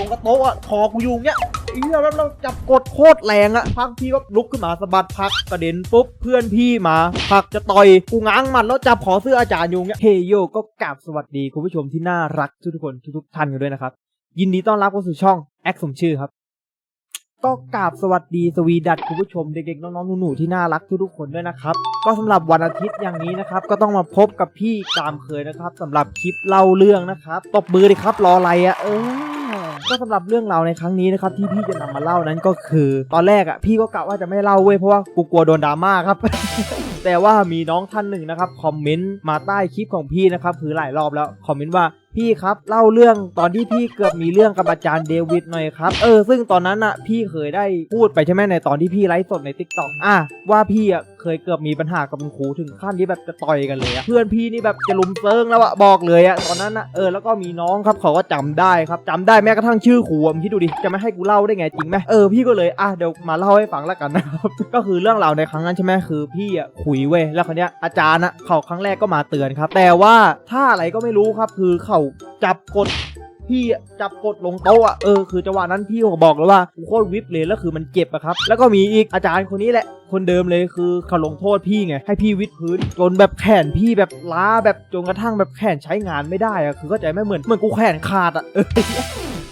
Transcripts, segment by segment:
ตรงกระโต๊ะอะคอกูอยู่เนี้ยไอ้เหี้ยแล้วเราจับกดโคตรแรงอะพักพี่ก็ลุกขึ้นมาสะบัดพักกระเด็นปุ๊บเพื่อนพี่มาพักจะต่อยกูง้างมันแล้วจับขอเสื้ออาจารย์อยู่เนี้ยเฮโยก็กราบสวัสดีคุณผู้ชมที่น่ารักทุกๆคนทุกๆท่านกันด้วยนะครับยินดีต้อนรับเข้าสู่ช่องแอคสมชื่อครับก็กราบสวัสดีสวีดัตคุณผู้ชมเด็กๆน้องๆหนูๆที่น่ารักทุกๆคนด้วยนะครับ ก็สำหรับวันอาทิตย์อย่างนี้นะครับ ก็ต้องมาพบกับพี่ตามเคยนะครับสำหรับคลิปเล่าเรื่องนะครับตบมือเลยครับรออะไรอะ่ะเออ ก็สำหรับเรื่องราวในครั้งนี้นะครับที่พี่จะนำมาเล่านั้นก็คือ ตอนแรกอะพี่ก็กะว่าจะไม่เล่าเว้ยเพราะว่ากูกลัวโดนดราม่าครับ แต่ว่ามีน้องท่านหนึ่งนะครับคอมเมนต์มาใต้คลิปของพี่นะครับคือหลายรอบแล้วคอมเมนต์ว่าพี่ครับเล่าเรื่องตอนที่พี่เกือบมีเรื่องกับอาจารย์เดวิดหน่อยครับเออซึ่งตอนนั้นอะพี่เคยได้พูดไปใช่ไหมในตอนที่พี่ไลฟ์สดในทิกตอกอะว่าพี่อะเคยเกือบมีปัญหากับคุณครูถึงขั้นที่แบบจะต่อยกันเลยอะเพื่อนพี่นี่แบบจะลุมเซิงแล้วอะบอกเลยอะตอนนั้นอะเออแล้วก็มีน้องครับเขาก็จำได้ครับจำได้แม้กระทั่งชื่อครูมึงคิดดูดิจะไม่ให้กูเล่าได้ไงจริงไหมเออพี่ก็เลยอะเดี๋ยวมาเล่าให้ฟังแล้วกันนะครับก็คือเรื่องราวในครั้งนั้นใช่ไหมคือพี่อะคุยเว้ยแล้วคนเนี้ยอาจารย์อะเขาครั้งแรกก็มาเตือนครับ แต่ว่าถ้าอะไรก็ไม่รู้ครับ คือเขาจับกดพี่อะจับกดลงโต๊ะอะเออคือจังหวะนั้นพี่ก็บอกเลยว่ากูโคตรวิปเลยแล้วคือมันเจ็บอะครับ แล้วก็มีอีกอาจารย์คนนี้แหละ คนเดิมเลยคือเขาลงโทษพี่ไงให้พี่วิดพื้นจนแบบแขนพี่แบบล้าแบบจนกระทั่งแบบแขนใช้งานไม่ได้อะคือเข้าใจไหมเหมือนเหมือนกูแขนขาดอะเออ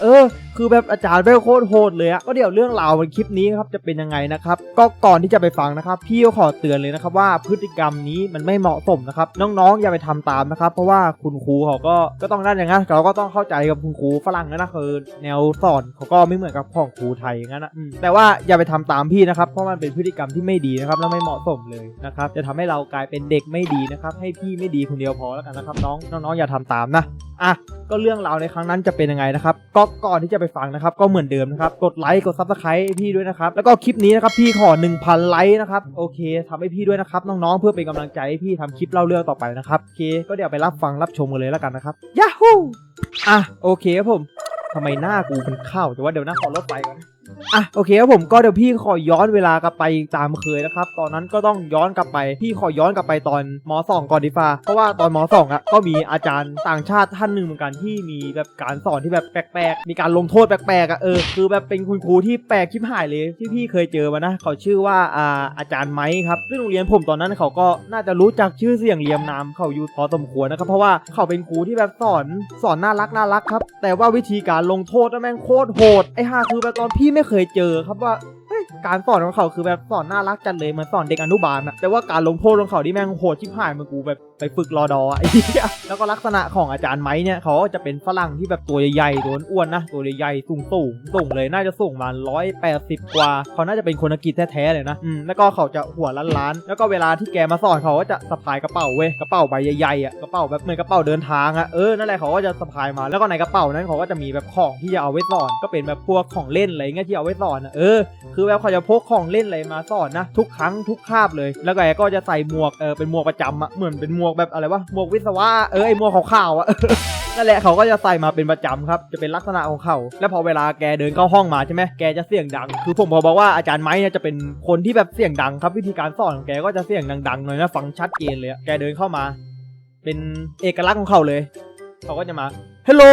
เออ คือแบบอาจารย์แม่โคตรโหดเลยอะก็เดี๋ยวเรื่องราวในคลิปนี้ครับจะเป็นยังไงนะครับ ก็ก่อนที่จะไปฟังนะครับ พี่ก็ขอเตือนเลยนะครับว่าพฤติกรรมนี้มันไม่เหมาะสมนะครับ น้องๆ อย่าไปทำตามนะครับ เพราะว่าคุณครูเขาก็ก็ต้องนั่นอย่างนั้นเราก็ต้องเข้าใจกับคุณครูฝรั่งนะนะคือแนวสอนเขาก็ไม่เหมือนกับของครูไทยอย่างนั้นนะอืมแต่ว่าอย่าไปทำตามพี่นะครับเพราะมันเป็นพฤติกรรมที่ไม่ดีนะครับและไม่เหมาะสมเลยนะครับจะทำให้เรากลายเป็นเด็กไม่ดีนะครับให้พี่ไม่ดีคนเดียวพอแล้วกันนะครับน้องน้องๆอย่าทำตามนะอะก็เรื่องราวในครั้งนั้นจะเป็นยังไงนะครับก็ก่อนที่จะไปฟังนะครับ ก็เหมือนเดิมนะครับ กดไลค์กดซับสไครต์พี่ด้วยนะครับ แล้วก็คลิปนี้นะครับพี่ขอ 1,000 ไลค์นะครับโอเคทำให้พี่ด้วยนะครับน้องๆเพื่อเป็นกำลังใจให้พี่ทำคลิปเล่าเรื่องต่อไปนะครับโอเค ก็เดี๋ยวไปรับฟังรับชมกันเลยแล้วกันนะครับยาฮูอะโอเคครับผมทำไมหน้ากูเป็นข้าวแต่ว่าเดี๋ยวหน้าขอลดไปก่อน อะโอเคครับผมก็เดี๋ยวพี่ขอย้อนเวลากลับไปตามเคยนะครับ ตอนนั้นก็ต้องย้อนกลับไป พี่ขอย้อนกลับไปตอนมสองก่อนดีฟ้าเพราะว่าตอนมสองอะก็มีอาจารย์ต่างชาติท่านหนึ่งเหมือนกันที่มีแบบการสอนที่แบบแปลกๆ มีการลงโทษแปลกๆอะเออคือแบบเป็นคุณครูที่แปลกชิบหายเลยที่พี่เคยเจอมานะเขาชื่อว่าอ่าอาจารย์ไม้ครับซึ่งโรงเรียนผมตอนนั้นเขาก็น่าจะรู้จักชื่อเสียงเรียมนามเขาอยู่พอสมควรนะครับเพราะว่าเขาเป็นครูที่แบบสอนสอนน่ารักน่ารักครับแต่ว่าวิธีการลงโทษนั่นแม่งโคตรโหดไอ้ห่าคือแบบตอนพี่ไม่เคยเจอครับว่าการสอนของเขาคือแบบสอนน่ารักจังเลยเหมือนสอนเด็กอนุบาลอะแต่ว่าการลงโทษของเขาที่แม่งโหดชิบหายเหมือนกูแบบ ไปฝึกรอดออะไอ้เหี้ยแล้วก็ลักษณะของอาจารย์ไม้เนี่ยเขาก็จะเป็นฝรั่งที่แบบตัวใหญ่ๆตัวอ้วนนะตัวใหญ่ๆสูงสูงๆสูงเลยน่าจะสูงมาร้อยแปดสิบกว่าเขาน่าจะเป็นคนอังกฤษแท้ๆเลยนะอืมแล้วก็เขาจะหัวล้านๆแล้วก็เวลาที่แกมาสอนเขาก็จะสะพายกระเป๋าเว้ยกระเป๋าใบใหญ่ๆอะกระเป๋าแบบเหมือนกระเป๋าเดินทางอะเออนั่นแหละเขาก็จะสะพายมาแล้วก็ในกระเป๋านั้นเขาก็จะมีแบบของที่จะเอาไว้สอน ก็เป็นแบบพวกของเล่นอะไรเงี้ยที่เอาไว้สอนอะเออคือแบบเขาจะพกของเล่นอะไรมาสอนนะทุกครั้งทุกคาบเลย แล้วก็แกก็จะใส่หมวกเออเป็นหมวกประจำอะเหมือนเป็นหมวกแบบอะไรวะหมวกวิศวะเออไอหมวกขาวๆอะนั่นแหละเขาก็จะใส่มาเป็นประจำครับจะเป็นลักษณะของเขาแล้วพอเวลาแกเดินเข้าห้องมาใช่ไหมแกจะเสียงดัง คือผมพอบอกว่าอาจารย์ไม้เนี่ยจะเป็นคนที่แบบเสียงดังครับวิธีการสอนของแกก็จะเสียงดังๆหน่อยนะฟังชัดเจนเลยแกเดินเข้ามา เป็นเอกลักษณ์ของเขาเลย เขาก็จะมาฮัลโหล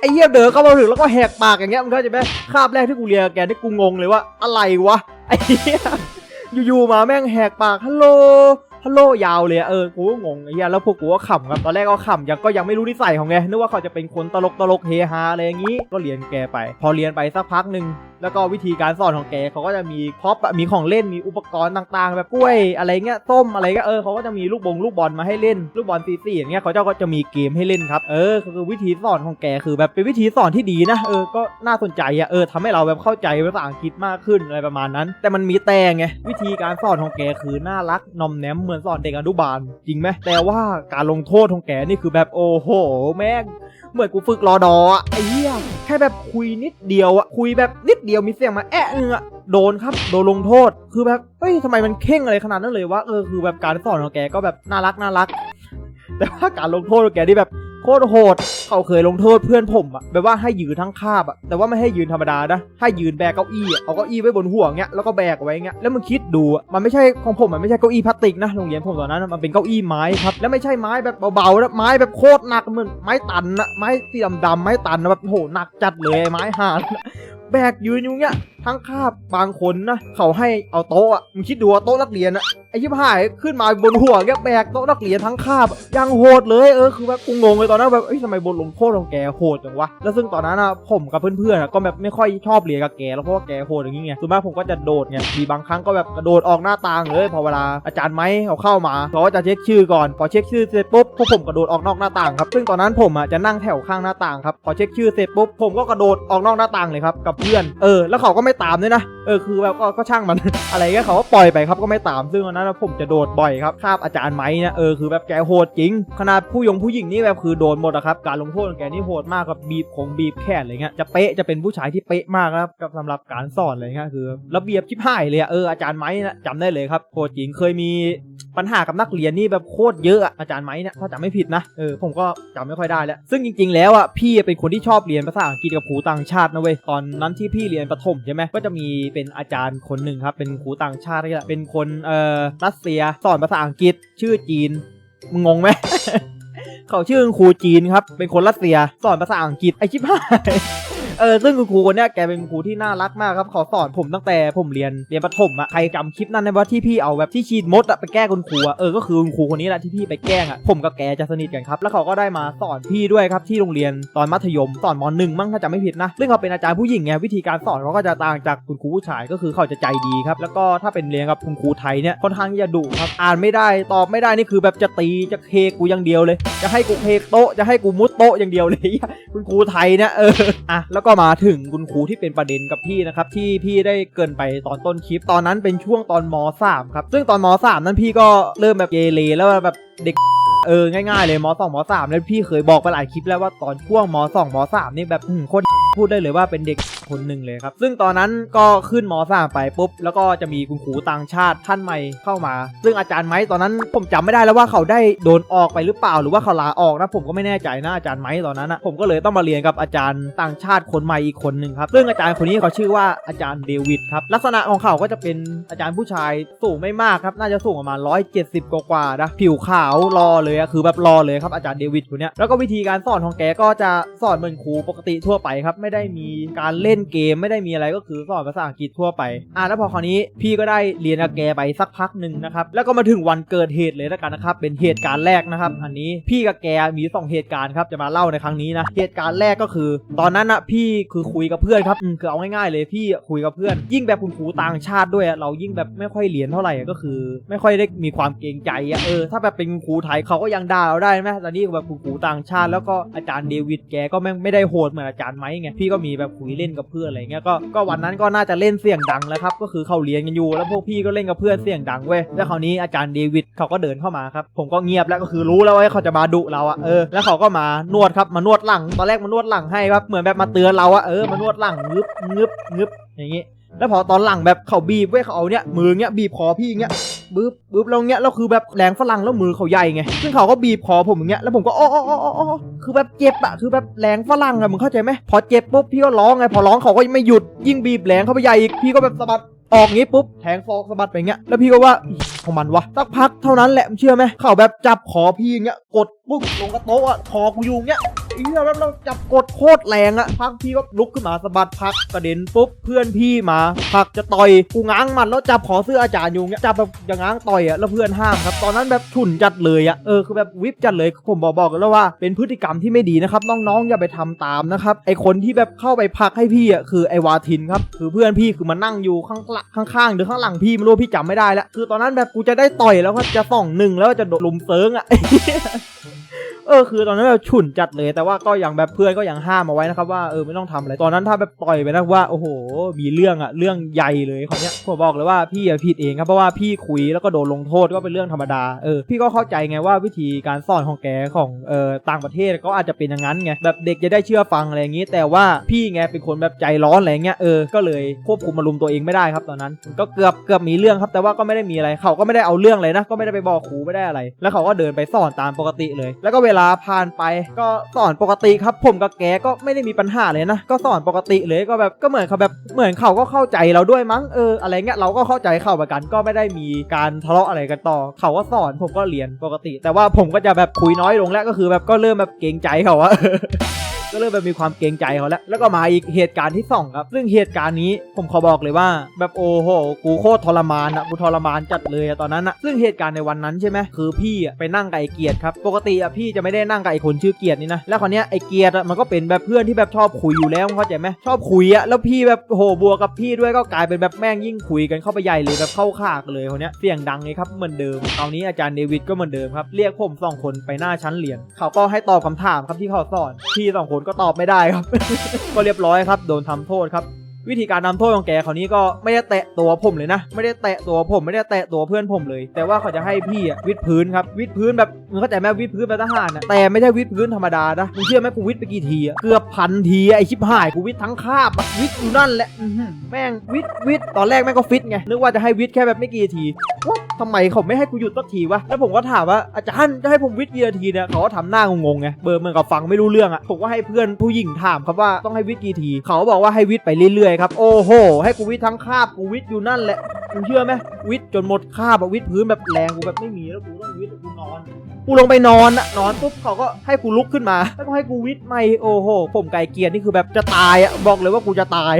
ไอ้เหี้ยเดินเข้ามาถึงแล้วก็แหกปากอย่างเงี้ยมันก็จะไหมคาบแรกที่กูเรียนแกที่กูงงเลยว่าอะไรวะไอ้เหี้ย อยู่ๆมาแม่งแหกปากฮัลโหลฮัลโหลยาวเลยอะเออกูงงไอ้เหี้ยแล้วพวกกูก็ขำครับตอนแรกก็ขำยังก็ยังไม่รู้นิสัยของแกนึกว่าเขาจะเป็นคนตลกตลกๆเฮฮาอะไรอย่างงี้ก็เรียนแกไป พอเรียนไปสักพักหนึ่งแล้วก็วิธีการสอนของแกเขาก็จะมีพ็อปอะมีของเล่นมีอุปกรณ์ต่างๆ แบบกล้วยอะไรเงี้ยส้มอะไรเงี้ยเออเขาก็จะมีลูกบงลูกบอลมาให้เล่นลูกบอลซีซีอย่างเงี้ยเขาเจ้าก็จะมีเกมให้เล่นครับเออคือวิธีสอนของแกคือแบบเป็นวิธีสอนที่ดีนะเออก็น่าสนใจอะเออทำให้เราแบบเข้าใจภาษาอังกฤษมากขึ้นอะไรประมาณนั้น แต่มันมีแต่ไงวิธีการสอนของแกคือน่ารักนอมแนมเหมือนสอนเด็กอนุบาลจริงไหมแต่ว่าการลงโทษของแกนี่คือแบบโอ้โห แม่ง เหมือนกูฝึกรอดออะไอ้เหี้ยแค่แบบคุยนิดเดียวอะคุยแบบนิดเดียวมีเสียงมาแอะนึงอะโดนครับโดนลงโทษ คือแบบเฮ้ยทำไมมันเข่งอะไรขนาดนั้นเลยวะเออคือแบบการสอนของแกก็แบบน่ารักน่ารัก แต่ว่าการลงโทษของแกที่แบบ โคตรโหด เขาเคยลงโทษเพื่อนผมอะแบบว่าให้ยืนทั้งคาบอะแต่ว่าไม่ให้ยืนธรรมดานะให้ยืนแบกเก้าอี้เอาเก้าอี้ไว้บนหัวเงี้ยแล้วก็แบกเอาไว้เงี้ยแล้วมึงคิดดูอะมันไม่ใช่ของผมมันไม่ใช่เก้าอี้พลาสติกนะโรงเรียนผมตอนนั้นมันเป็นเก้าอี้ไม้ครับแล้วไม่ใช่ไม้แบบเบาๆนะไม้แบบโคตรหนักเหมือนไม้ตันนะไม้ที่ดำๆไม้ตันนะแบบโหหนักจัดเลยไม้ห่าน แบกยืนอยู่เงี้ย ทั้งคาบบางคนนะเขาให้เอาโต๊ะอะมึงคิดดูว่าโต๊ะนักเรียนอะไอ้ชิบหายขึ้นมาบนหัวแกแบกโต๊ะนักเรียนทั้งคาบยังโหดเลยเออคือแบบกูงงเลยตอนนั้นแบบเอ้ยทำไมบนลงโทษของแกโหดจังวะแล้วซึ่งตอนนั้นอะผมกับเพื่อนๆอะก็แบบไม่ค่อยชอบเรียนกับแกแล้วเพราะว่าแกโหดอย่างงี้ไงส่วนมากผมก็จะโดดไงมีบางครั้งก็แบบกระโดดออกหน้าต่างเลยพอเวลาอาจารย์ไม้เขาเข้ามาเขาก็จะเช็คชื่อก่อนพอเช็คชื่อเสร็จปุ๊บพวกผมกระโดดออกนอกหน้าต่างครับซึ่งตอนนั้นผมอะจะนั่งแถวข้างหน้าต่างครับพอเช็คชื่อเสร็จปุ๊บผมก็กระโดดออกนอกหน้าต่างเลยครับกับเพื่อน เออ แล้วเขาก็ไม่ตามด้วยนะ เออคือแบบก็ก็ช่างมัน อะไรเงี้ยเขาก็ปล่อยไปครับก็ไม่ตามซึ่งวันนั้นผมจะโดดบ่อยครับคาบอาจารย์ไม้เนี่ยเออคือแบบแกโหดจริงขนาดผู้ยงผู้หญิงนี่แบบคือโดนหมดอะครับการลงโทษของแกนี่โหดมากครับบีบของบีบแขนอะไรเงี้ยจะเป๊ะจะเป็นผู้ชายที่เป๊ะมากครับกับสำหรับการสอนอะไรเงี้ยคือระเบียบชิบหายเลยอะเอออาจารย์ไม้นะจำได้เลยครับโหดจริงเคยมีปัญหากับนักเรียนนี่แบบโคตรเยอะอะอาจารย์ไม้เนี่ยถ้าจำไม่ผิดนะเออผมก็จำไม่ค่อยได้แล้ว ซึ่งจริง ๆ แล้วอะพี่เป็นคนที่ชอบเรียนภาษาอังกฤษกับครูต่างชาตินะเว้ยตอนนั้นที่พี่เรียนประถมใช่ไหมก็จะมีเป็นอาจารย์คนหนึ่งครับ เป็นครูต่างชาตินี่แหละเป็นคนเอ่อรัสเซียสอนภาษาอังกฤษชื่อจีนมึงงงไหม เขาชื่อครูจีนครับ เป็นคนรัสเซียสอนภาษาอังกฤษไอชิบหาย เออซึ่งคุณครูคนเนี้ยแกเป็นครูที่น่ารักมากครับเขาสอนผมตั้งแต่ผมเรียนเรียนประถมอะใครจำคลิปนั้นได้ว่าที่พี่เอาแบบที่ชีดมดอะไปแก้คุณครูอะเออก็คือคุณครูคนนี้แหละที่พี่ไปแกล้งอะผมกับแกจะสนิทกันครับแล้วเขาก็ได้มาสอนพี่ด้วยครับที่โรงเรียนตอนมัธยมสอนมหนึ่งมั้งถ้าจำไม่ผิดนะซึ่งเขาเป็นอาจารย์ผู้หญิงไงวิธีการสอนเขาก็จะต่างจากคุณครูผู้ชายก็คือเขาจะใจดีครับแล้วก็ถ้าเป็นเรียนกับคุณครูไทยเนี่ยค่อนข้างจะดุครับอ่านไม่ได้ตอบไม่ได้นี่คือแบบจะตีจะเคกูอย่างเดียวเลย จะให้กูเคโต๊ะจะให้กูมุดโต๊ะอย่างเดียวเลยคุณครูไทยเนี่ยเอออะแล้วก็มาถึงคุณครูที่เป็นประเด็นกับพี่นะครับที่พี่ได้เกินไปตอนต้นคลิปตอนนั้นเป็นช่วงตอนม3ครับซึ่งตอนม3นั้นพี่ก็เริ่มแบบเกเรแล้วแบบเด็กเออง่ายๆเลยม2ม3แล้วพี่เคยบอกไปหลายคลิปแล้วว่าตอนช่วงม2ม3นี่แบบโคตร พูดได้เลยว่าเป็นเด็กคนหนึ่งเลยครับ ซึ่งตอนนั้นก็ขึ้นม3ไปปุ๊บ แล้วก็จะมีคุณครูต่างชาติท่านใหม่เข้ามา ซึ่งอาจารย์ไม้ตอนนั้นผมจำไม่ได้แล้วว่าเขาได้โดนออกไปหรือเปล่า หรือว่าเขาลาออกนะ ผมก็ไม่แน่ใจนะอาจารย์ไม้ตอนนั้นนะผมก็เลยต้องมาเรียนกับอาจารย์ต่างชาติคนใหม่อีกคนหนึ่งครับ ซึ่งอาจารย์คนนี้เขาชื่อว่าอาจารย์เดวิดครับ ลักษณะของเขาก็จะเป็นอาจารย์ผู้ชายสูงไม่มากครับ น่าจะสูงประมาณ 170 กว่าๆนะ ผิวขาวรอเลยคือแบบรอเลยครับอาจารย์เดวิดคนนี้แล้วก็วิธีการสอนของแกก็จะสอนเหมือนครูปกติทั่วไปครับไม่ได้มีการเล่นเกมไม่ได้มีอะไรก็คือสอนภาษาอังกฤษทั่วไปอะแล้วพอคราวนี้พี่ก็ได้เรียนกับแกไปสักพักหนึ่งนะครับแล้วก็มาถึงวันเกิดเหตุเลยแล้วกันนะครับเป็นเหตุการณ์แรกนะครับ อันนี้พี่กับแกมีสองเหตุการณ์ครับจะมาเล่าในครั้งนี้นะเหตุการณ์แรกก็คือ ตอนนั้นอะพี่คือคุยกับเพื่อนครับอืมคือเอาง่ายๆเลยพี่คุยกับเพื่อน ยิ่งแบบคุณครูต่างชาติด้วยอะเรายิ่งแบบไม่ค่อยเรียนเท่าไหร่อะก็คือ ไม่ค่อยได้มีความเกรงใจอะเออถ้าแบบเป็นคุณครูไทยเขาก็ยังด่าเราได้ไหมตอนนี้แบบคุณครูต่างชาติ แล้วก็อาจารย์เดวิดแกก็ไม่ไม่ได้โหดเหมือนอาจารย์ไม้ไงพี่ก็มีแบบคุยเล่นกับเพื่อนอะไรเงี้ยก็ก็วันนั้นก็น่าจะเล่นเสียงดังแล้วครับก็คือเขาเรียนกันอยู่แล้วพวกพี่ก็เล่นกับเพื่อนเสียงดังเว้ยแล้วคราวนี้อาจารย์เดวิดเขาก็เดินเข้ามาครับผมก็เงียบแล้วก็คือรู้แล้วว่าเขาจะมาดุเราอะเออแล้วเขาก็มานวดครับมานวดหลังตอนแรกมานวดหลังให้ครับเหมือนแบบมาเตือนเราอะเออมานวดหลังงึบงึบงึบอย่างงี้ แล้วพอตอนหลังแบบเขาบีบเว้ยเขาเอาเนี้ยมือเนี้ยบีบคอพี่อย่างเงี้ยบึ๊บบึ๊บแล้วเงี้ยแล้วคือแบบแรงฝรั่งแล้วมือเขาใหญ่ไงซึ่งเขาก็บีบคอผมอย่างเงี้ยแล้วผมก็อ้ออ้ออ้ออ้อคือแบบเจ็บอะคือแบบแรงฝรั่งอะมึงเข้าใจไหมพอเจ็บปุ๊บพี่ก็ร้องไงพอร้องเขาก็ไม่หยุดยิ่งบีบแรงเข้าไปใหญ่อีกพี่ก็แบบสะบัดออกงี้ปุ๊บแทงฟอกสะบัดไปอย่างเงี้ยแล้วพี่ก็ว่าของมันวะสักพักเท่านั้นแหละมึงเชื่อไหมเขาแบบจับคอพี่อย่างเงี้ยกดปุ๊บลงกระโต๊ะอะคอกูอยู่เงี้ย เหี้ยแบบเราจับกดโคตรแรงอะพักพี่ก็ลุกขึ้นมาสะบัดพักกระเด็นปุ๊บเพื่อนพี่มาพักจะต่อยกูง้างมันแล้วจับขอเสื้ออาจารย์อยู่เงี้ยจับแบบอย่างง้างต่อยอะแล้วเพื่อนห้ามครับตอนนั้นแบบฉุนจัดเลยอะเออคือแบบวิบจัดเลยผมบอกบอกแล้วว่าเป็นพฤติกรรมที่ไม่ดีนะครับน้องๆอย่าไปทำตามนะครับไอคนที่แบบเข้าไปพักให้พี่อะคือไอวาทินครับคือเพื่อนพี่คือมานั่งอยู่ข้างลังข้างๆหรือข้างหลังพี่ไม่รู้พี่จำไม่ได้แล้วคือตอนนั้นแบบกูจะได้ต่อยแล้วก็จะส่องหนึ่งแล้วก็จะโดดลุมเซิงอะ เออคือตอนนั้นแบบฉุนจัดเลย แต่ว่าก็ยังแบบเพื่อนก็ยังห้ามเอาไว้นะครับว่าเออไม่ต้องทำอะไรตอนนั้นถ้าแบบต่อยไปนะว่าโอ้โห มีเรื่องอะเรื่องใหญ่เลยคนเนี้ยผมบอกเลยว่าพี่ผิดเองครับเพราะว่าพี่คุยแล้วก็โดนลงโทษก็เป็นเรื่องธรรมดาเออพี่ก็เข้าใจไงว่าวิธีการสอนของแกของเออต่างประเทศก็อาจจะเป็นอย่างนั้นไงแบบเด็กจะได้เชื่อฟังอะไรอย่างงี้ แต่ว่าพี่ไงเป็นคนแบบใจร้อนอะไรเงี้ยเออก็เลยควบคุมอารมณ์ตัวเองไม่ได้ครับตอนนั้น ก็เกือบเกือบมีเรื่องครับแต่ว่าก็ไม่ได้มีอะไรเขาก็ไม่ได้เอาเรื่องเลยนะ ก็ไม่ได้ไปบอกครูไม่ได้อะไร แล้วเขาก็เดินไปสอนตามปกติเลย แล้วก็เวลาลาผ่านไป ก็สอนปกติครับ ผมกับแกก็ไม่ได้มีปัญหาเลยนะ ก็สอนปกติเลยก็แบบก็เหมือนเขาแบบเหมือนเขาก็เข้าใจเราด้วยมั้งเอออะไรเงี้ยเราก็เข้าใจเขาเหมือนกันก็ไม่ได้มีการทะเลาะอะไรกันต่อ เขาก็สอนผมก็เรียนปกติ แต่ว่าผมก็จะแบบคุยน้อยลงแล้วก็คือแบบก็เริ่มแบบเกรงใจเขาอะ ก็เริ่มแบบมีความเกรงใจเขาแล้ว แล้วก็มาอีกเหตุการณ์ที่สองครับซึ่งเหตุการณ์นี้ผมขอบอกเลยว่า แบบโอ้โหกูโคตรทรมานอะกูทรมานจัดเลยอะตอนนั้นอะซึ่งเหตุการณ์ในวันนั้นใช่ไหมคือพี่อะไปนั่งกับไอ้เกียรติครับปกติอะพี่จะไม่ได้นั่งกับไอ้คนชื่อเกียรตินี่นะแล้วคนเนี้ยไอ้เกียรติอะมันก็เป็นแบบเพื่อนที่แบบชอบคุยอยู่แล้วเข้าใจไหมชอบคุยอะแล้วพี่แบบโอ้โหบวกับพี่ด้วยก็กลายเป็นแบบแม่งยิ่งคุยกันเข้าไปใหญ่เลยแบบเข้าขากเลยคนเนี้ยเสียงดังเลยครับเหมือนเดิมคราวนี้อาจารย์เดวิดก็เหมือนเดิมครับเรียกผมสองคนไปหน้าชั้นเรียนเขาก็ให้ตอบคำถามครับที่เขาสอนพี่สองคนก็ตอบไม่ได้ครับ ก็เรียบร้อยครับ โดนทำโทษครับ วิธีการทำโทษของแกเขาวนี้ก็ไม่ได้แตะตัวผมเลยนะ ไม่ได้แตะตัวผมไม่ได้แตะตัวเพื่อนผมเลย แต่ว่าเขาจะให้พี่อะวิดพื้นครับวิดพื้นแบบมึงเข้าใจไหมวิดพื้นแบบทหารนะแต่ไม่ใช่วิดพื้นธรรมดานะมึงเชื่อไหมกูวิดไปกี่ทีอะเกือบพันทีไอชิบหายกูวิดทั้งคาบอะวิดอยู่นั่นแหละอื้อหือแม่งวิดวิดตอนแรกแม่งก็ฟิตไงนึกว่าจะให้วิดแค่แบบไม่กี่ทีว่าทำไมเขาไม่ให้กูหยุดสักทีวะแล้วผมก็ถามว่าอาจารย์จะให้ผมวิดกี่นาทีเนี่ยเขาก็ทำหน้างงๆไงเบอร์เหมือนกับฟังไม่รู้เรื่องอะผมก็ให้เพื่อนผู้หญิงถามครับว่าต้องให้วิดกี่ที เขาบอกว่าให้วิดไปเรื่อยๆครับ โอ้โห ให้กูวิดทั้งคาบกูวิดอยู่นั่นแหละมึงเชื่อไหมวิดจนหมดคาบอะวิดพื้นแบบแรงกูแบบไม่มีแล้วกูต้องวิดกูนอนกูลงไปนอนอะนอนปุ๊บเขาก็ให้กูลุกขึ้นมา แล้วก็ให้กูวิดไม่โอ้โห ผมไก่เกลียร์นี่คือแบบจะตายอะบอกเลยว่ากูจะตาย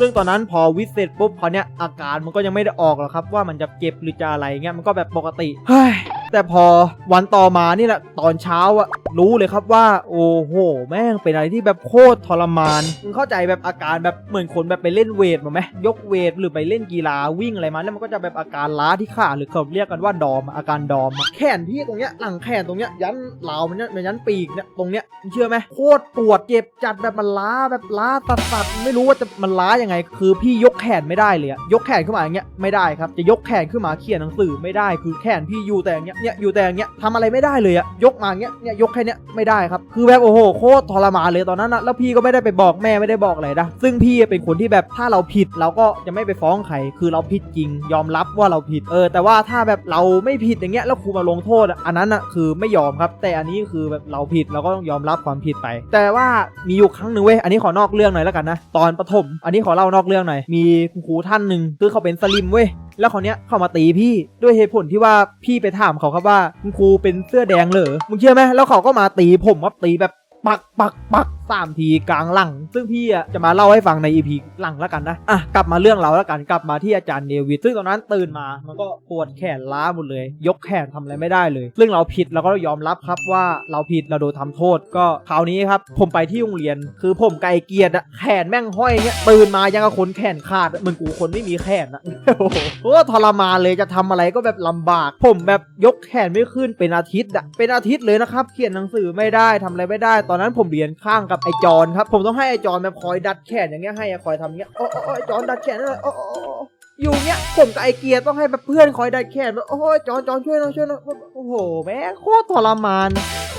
ซึ่งตอนนั้นพอวิดเสร็จปุ๊บเขาเนี้ยอาการมันก็ยังไม่ได้ออกหรอกครับ ว่ามันจะเจ็บหรือจะอะไรเงี้ยมันก็แบบปกติเฮ้ย แต่พอวันต่อมานี่แหละตอนเช้าอะรู้เลยครับว่า โอ้โห แม่งเป็นอะไรที่แบบโคตรทรมานมึงเข้าใจแบบอาการแบบเหมือนคนแบบไปเล่นเวทมาไหมยกเวทหรือไปเล่นกีฬาวิ่งอะไรมาแล้วมันก็จะแบบอาการล้าที่ขาหรือเขาเรียกกันว่าดอมอาการดอม แขนพี่ตรงเนี้ยหลังแขนตรงเนี้ยยันเหลามันเนี้ยมันยันปีกเนี่ยตรงเนี้ยเชื่อไหมโคตรปวดเจ็บจัดแบบมันล้าแบบล้าตัดตัดๆไม่รู้ว่าจะมันล้ายังไง คือพี่ยกแขนไม่ได้เลยยกแขนขึ้นมาอย่างเงี้ยไม่ได้ครับจะยกแขนขึ้นมาเขียนหนังสือไม่ได้คือแขนพี่อยู่แต่อย่างเงี้ยเนี่ยอยู่แต่อย่างเงี้ยทำอะไรไม่ได้เลยอะยกมาอย่างเงี้ยเนี่ยยกแค่เนี้ยไม่ได้ครับคือแบบโอ้โหโคตรทรมานเลยตอนนั้นอะแล้วพี่ก็ไม่ได้ไปบอกแม่ไม่ได้บอกอะไรนะซึ่งพี่เป็นคนที่แบบถ้าเราผิดเราก็จะไม่ไปฟ้องใครคือเราผิดจริง ยอมรับว่าเราผิดเออ แต่ว่าถ้าแบบเราไม่ผิดอย่างเงี้ยแล้วครูมาลงโทษอันนั้นอะคือไม่ยอมครับ แต่อันนี้คือแบบเราผิดเราก็ต้องยอมรับความผิดไป แต่ว่ามีอยู่ครั้งหนึ่งเว้ยอันนี้ขอนอกเรื่องหน่อยแล้วกันนะตอนประถม อันนี้ขอเล่านอกเรื่องหน่อยมีคุณครูท่านหนึ่งคือเขาเป็นสลิมเว้ยแล้วเขาเนี้ยเข้ามาตีพี่ด้วยเหตุผลที่ว่าพี่ไปถามเขาครับว่าคุณครูเป็นเสื้อแดงเหรอมึงเชื่อไหมแล้วเขาก็มาตีผมครับตีแบบปักปักปัก สามทีกลางหลัง ซึ่งพี่จะมาเล่าให้ฟังในอีพีหลังแล้วกันนะอะกลับมาเรื่องเราแล้วกันกลับมาที่อาจารย์เนวิดซึ่งตอนนั้นตื่นมามันก็ปวดแขนล้าหมดเลย ยกแขนทำอะไรไม่ได้เลย ซึ่งเราผิดเราก็ยอมรับครับว่าเราผิดเราโดนทำโทษ ก็คราวนี้ครับผมไปที่โรงเรียน คือผมไกลเกียดอะแขนแม่งห้อยเงี้ยตื่นมายังกับคนแขนขาดเหมือนกูคนไม่มีแขนอะโอ้โหโทรมานเลยจะทำอะไรก็แบบลำบาก ผมแบบยกแขนไม่ขึ้นเป็นอาทิตย์อะเป็นอาทิตย์เลยนะครับเขียนหนังสือไม่ได้ทำอะไรไม่ได้ ตอนนั้นผมเรียนข้างกับไอจอนครับ ผมต้องให้ไอจอนแบบคอยดัดแขนอย่างเงี้ยให้คอยทำเงี้ยโอ้โอ้ไอจอนดัดแขนอยโอ้โอ้โอ้โอ้อยู่เงี้ยผมกับไอเกียร์ต้องให้แบบเพื่อนคอยดัดแขนแบบโอ้ยจอนจอนช่วยหน่อยช่วยหน่อยโอ้โหแม่โคตรทรมาน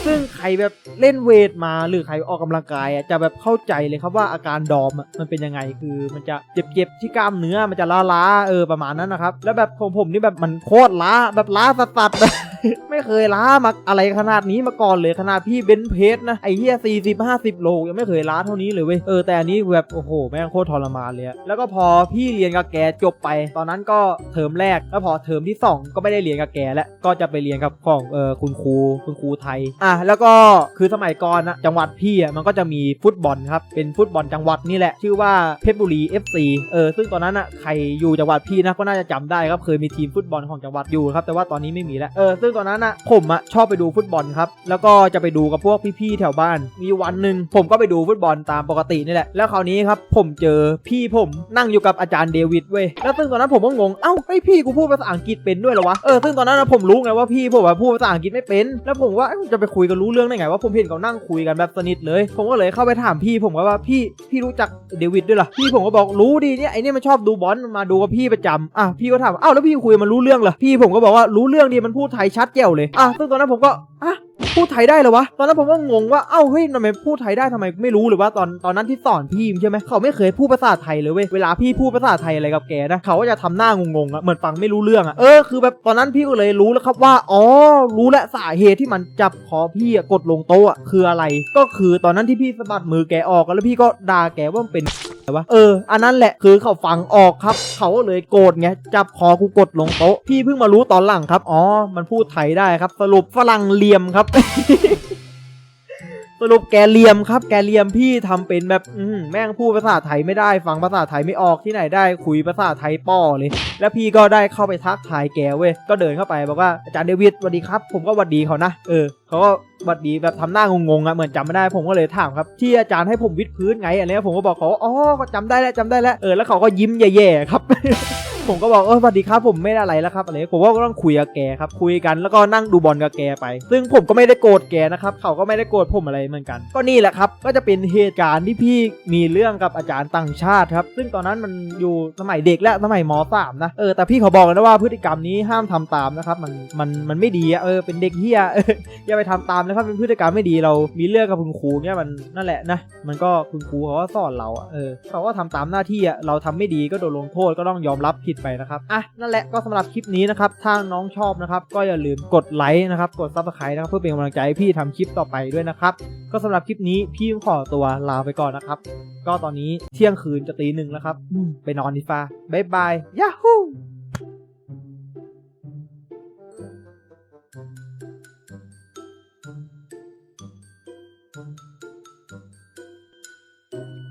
ซึ่งใครแบบเล่นเวทมาหรือใครออกกำลังกายอะจะแบบเข้าใจเลยครับว่าอาการดอมอะมันเป็นยังไงคือมันจะเจ็บๆที่กล้ามเนื้อมันจะล้าๆเออประมาณนั้นนะครับ แล้วแบบของผมนี่แบบมันโคตรล้าแบบล้าสัสๆ ไม่เคยล้ามาอะไรขนาดนี้มาก่อนเลยขนาดพี่เบนซ์เพสนะไอ้เหี้ยสี่สิบห้าสิบโลยังไม่เคยล้าเท่านี้เลยเว้ยเออแต่อันนี้แบบโอ้โหแม่งโคตรทรมานเลยอะแล้วก็พอพี่เรียนกับแกจบไป ตอนนั้นก็เทอมแรกแล้วพอเทอมที่สองก็ไม่ได้เรียนกับแกแล้วก็จะไปเรียนกับของเออคุณครูคุณครูไทยอะแล้วก็คือสมัยก่อนนะจังหวัดพี่อะมันก็จะมีฟุตบอลครับเป็นฟุตบอลจังหวัดนี่แหละ ชื่อว่าเพชรบุรี FC เออซึ่งตอนนั้นอะใครอยู่จังหวัดพี่นะก็น่าจะจำได้ครับเคยมีทีมฟุตบอลของจังหวัดอยู่ครับแต่ว่าตอนนี้ไม่มีแล้วเออซึ่งตอนนั้นอะผมอะชอบไปดูฟุตบอลครับ แล้วก็จะไปดูกับพวกพี่ๆแถวบ้าน มีวันหนึ่งผมก็ไปดูฟุตบอลตามปกตินี่แหละ แล้วคราวนี้ครับผมเจอพี่ผมนั่งอยู่กับอาจารย์เดวิดเว้ย แล้วซึ่งตอนนั้นผมก็งง เอ้าไอพี่กูพูดภาษาอังกฤษเป็นด้วยเหรอวะ เออ ซึ่งตอนนั้นนะผมรู้ไงว่าพี่ผมอะพูดภาษาอังกฤษไม่เป็น แล้วผมว่าจะไปคุยกันรู้เรื่องได้ไงว่าผมเห็นเขานั่งคุยกันแบบสนิทเลย ผมก็เลยเข้าไปถามพี่ผมว่าพี่พี่รู้จักเดวิดด้วยเหรอ พี่ผมก็บอกรู้ดีเนี่ยไอ้เนี่ยมันชอบดูบอลมาดูกับพี่ประจำอะพี่ก็ถามเอ้าแล้วพี่คุยมันรู้เรื่องเหรอพี่ผมก็บอกว่ารู้เรื่องดีมันพูดไทยชดแจ๋วเลยอะซึ่งตอนนั้นผมก็อะพูดไทยได้เหรอวะ ตอนนั้นผมก็งงว่า เอ้าเฮ้ยทำไมพูดไทยได้ทำไมไม่รู้หรือว่าตอนตอนนั้นที่สอนพี่ใช่ไหมเขาไม่เคยพูดภาษาไทยเลยเว้ย เวลาพี่พูดภาษาไทยอะไรกับแกนะ เขาก็จะทำหน้างงๆอะเหมือนฟังไม่รู้เรื่องอะเออ คือแบบตอนนั้นพี่ก็เลยรู้แล้วครับว่า อ๋อ รู้และสาเหตุที่มันจับคอพี่กดลงโต๊ะคืออะไร ก็คือตอนนั้นที่พี่สะบัดมือแกออกแล้วพี่ก็ด่าแกว่ามันเป็น ว่าเอออันนั้นแหละคือเขาฟังออกครับ เขาก็เลยโกรธไงจับคอกูกดลงโต๊ะพี่เพิ่งมารู้ตอนหลังครับอ๋อมันพูดไทยได้ครับ สรุปฝรั่งเหลี่ยมครับ สรุปแกเลียมครับ แกเลียมพี่ทำเป็นแบบอืแม่งพูดภาษาไทยไม่ได้ ฟังภาษาไทยไม่ออกที่ไหนได้คุยภาษาไทยป้อเลย แล้วพี่ก็ได้เข้าไปทักทายแกเว้ย ก็เดินเข้าไปบอกว่าอาจารย์เดวิดสวัสดีครับ ผมก็หวัดดีเขานะ เออเขาก็หวัดดีแบบทำหน้างงๆอะเหมือนจำไม่ได้ ผมก็เลยถามครับ ที่อาจารย์ให้ผมวิดพื้นไงอะไรผมก็บอกเขาว่าอ๋อก็จำได้แล้วจำได้แล้ว เออ แล้วเขาก็ยิ้มแย่ๆครับ ผมก็บอกเออสวัสดีครับผมไม่ได้อะไรแล้วครับอะไรผมก็ต้องคุยกับแกครับคุยกันแล้วก็นั่งดูบอลกับแกไป ซึ่งผมก็ไม่ได้โกรธแกนะครับเขาก็ไม่ได้โกรธผมอะไรเหมือนกัน ก็นี่แหละครับก็จะเป็นเหตุการณ์ที่พี่มีเรื่องกับอาจารย์ต่างชาติครับซึ่งตอนนั้นมันอยู่สมัยเด็กและสมัยมสามนะเออแต่พี่เขาบอกเลยนะว่าพฤติกรรมนี้ห้ามทำตามนะครับมันมันมันไม่ดีเออเป็นเด็กเฮียเอย่าไปทำตามนะครับเป็นพฤติกรรมไม่ดีเรามีเรื่องกับคุณครูเนี่ยมันนั่นแหละนะมันก็คุณครูเขาก็สอนเราเออเขาก็ทำตามหน้าที่อะเราทำไม่ดีก็โดนลงโทษก็ต้องยอมรับผิดไปนะครับอะนั่นแหละก็สำหรับคลิปนี้นะครับถ้าน้องชอบนะครับก็อย่าลืมกดไลค์นะครับกดซับสไครต์นะครับเพื่อเป็นกำลังใจให้พี่ทำคลิปต่อไปด้วยนะครับก็สำหรับคลิปนี้พี่ขอตัวลาไปก่อนนะครับ ก็ตอนนี้เที่ยงคืนจะตีหนึ่งแล้วครับอืมไปนอนดีฟ้าบ๊ายบายยา